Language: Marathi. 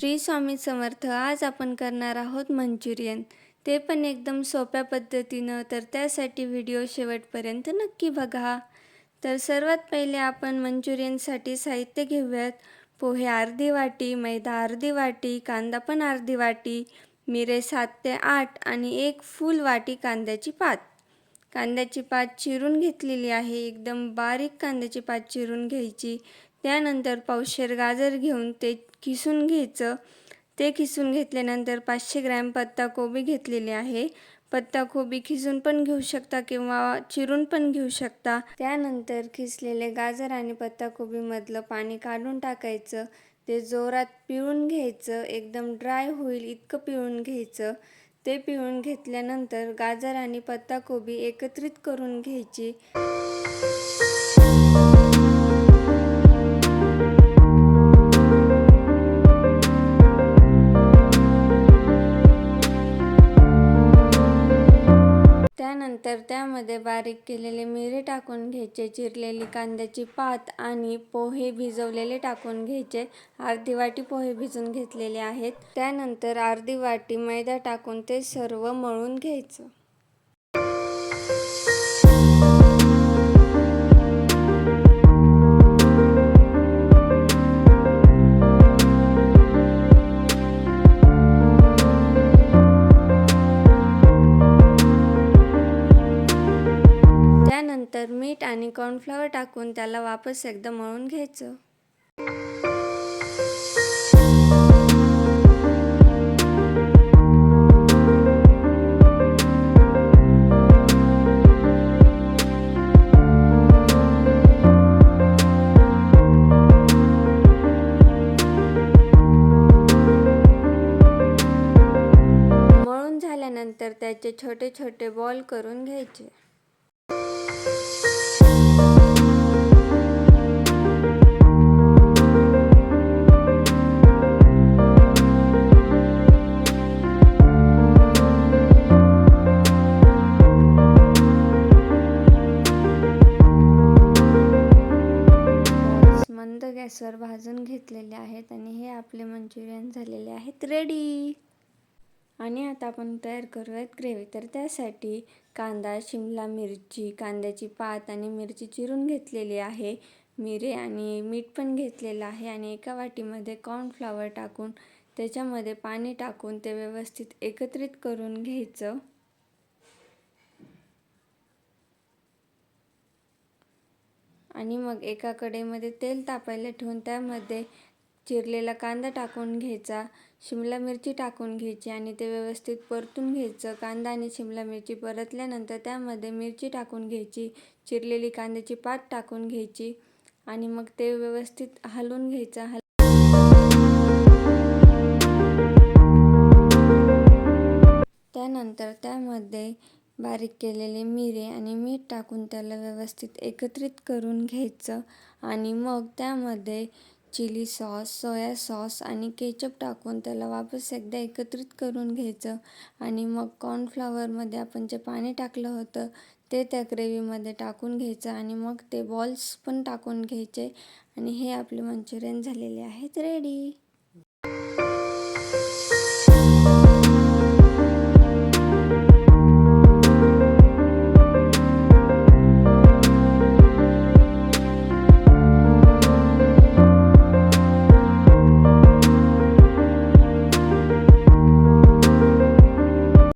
श्री स्वामी समर्थ आज आपण करणार आहोत मंचुरियन. ते पण एकदम सोप्या पद्धतीनं तर त्यासाठी व्हिडिओ शेवटपर्यंत नक्की बघा. तर सर्वात पहिले आपण मंचुरियनसाठी साहित्य घेऊयात. पोहे अर्धी वाटी मैदा अर्धी वाटी कांदा पण अर्धी वाटी मिरे सात ते आठ आणि एक फुल वाटी कांद्याची पात. कांद्याची पात चिरून घेतलेली आहे. एकदम बारीक कांद्याची पात चिरून घ्यायची. त्यानंतर पावशेर गाजर घेऊन ते किसून घ्यायचं. ते किसून घेतल्यानंतर पाचशे ग्रॅम पत्ताकोबी घेतलेली आहे. पत्ताकोबी खिसून पण घेऊ शकता किंवा चिरून पण घेऊ शकता. त्यानंतर खिसलेले गाजर आणि पत्ताकोबीमधलं पाणी काढून टाकायचं. ते जोरात पिळून घ्यायचं. एकदम ड्राय होईल इतकं पिळून घ्यायचं. ते पिळून घेतल्यानंतर गाजर आणि पत्ताकोबी एकत्रित करून घ्यायची. नंतर त्यामध्ये बारीक केलेले मिरे टाकून घ्यायचे चिरलेली कांद्याची पात आणि पोहे भिजवलेले टाकून घ्यायचे. अर्धी वाटी पोहे भिजून घेतलेले आहेत. त्यानंतर अर्धी वाटी मैदा टाकून ते सर्व मळून घ्यायचं. कॉर्नफ्लॉवर टाकून त्याला वापस एकदा मळून घ्यायचं. मळून झाल्यानंतर त्याचे छोटे छोटे बॉल करून घ्यायचे. गॅसवर भाजून घेतलेले आहेत आणि हे आपले मंचुरियन झालेले आहेत रेडी आणि आता आपण तयार करूयात ग्रेव्ही तर त्यासाठी कांदा शिमला मिरची कांद्याची पात आणि मिरची चिरून घेतलेली आहे. मिरे आणि मीठ पण घेतलेलं आहे आणि एका वाटीमध्ये कॉर्नफ्लावर टाकून त्याच्यामध्ये पाणी टाकून ते व्यवस्थित एकत्रित करून घ्यायचं. आणि मग एका कढईमध्ये तेल तापायला ठेवून त्यामध्ये चिरलेला कांदा टाकून घ्यायचा शिमला मिरची टाकून घ्यायची आणि ते व्यवस्थित परतून घ्यायचं. कांदा आणि शिमला मिरची परतल्यानंतर त्यामध्ये मिरची टाकून घ्यायची चिरलेली कांद्याची पात टाकून घ्यायची आणि मग ते व्यवस्थित हलवून घ्यायचं. हल त्यानंतर त्यामध्ये बारीक केलेले मिरे आणि मीठ टाकून त्याला व्यवस्थित एकत्रित करून घ्यायचं आणि मग त्यामध्ये चिली सॉस सोया सॉस आणि केचप टाकून त्याला वापस एकदा एकत्रित करून घ्यायचं आणि मग कॉर्नफ्लावरमध्ये आपण जे पाणी टाकलं होतं ते त्या ग्रेव्हीमध्ये टाकून घ्यायचं आणि मग ते बॉल्स पण टाकून घ्यायचे आणि हे आपले मंचुरियन झालेले आहेत रेडी.